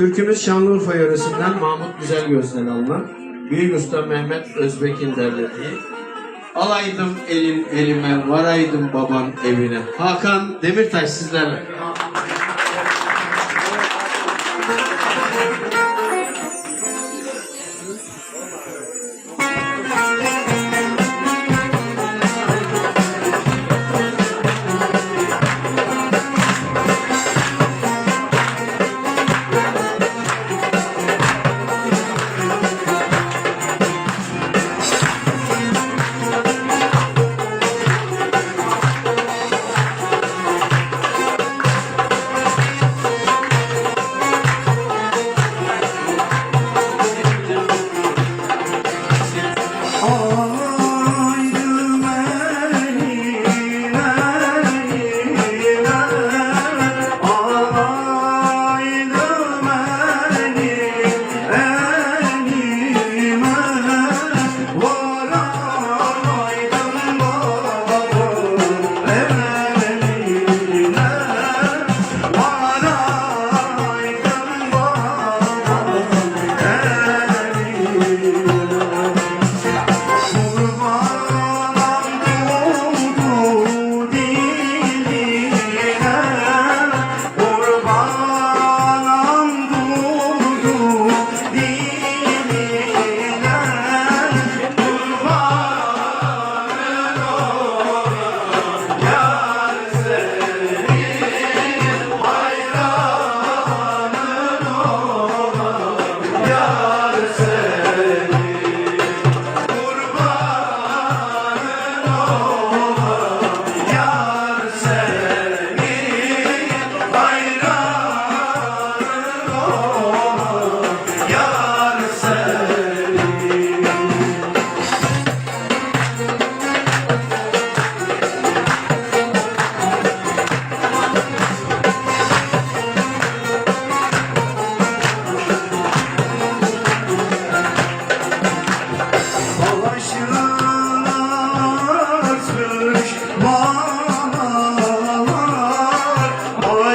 Türkümüz Şanlıurfa yöresinden Mahmut Güzelgöz'den alınan Büyük Usta Mehmet Özbek'in derlediği Alaydım elin elime, varaydım baban evine. Hakan Demirtaş sizlerle.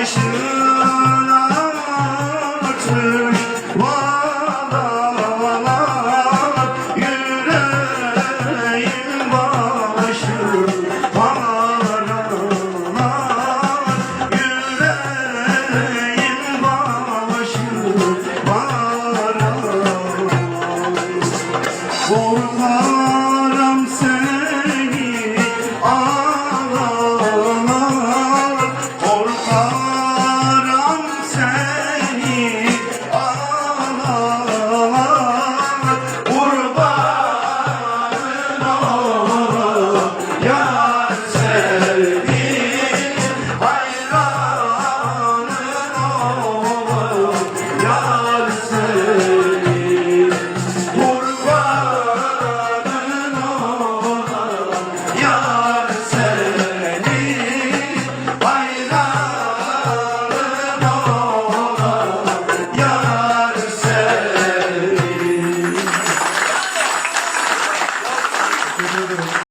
Krishna とい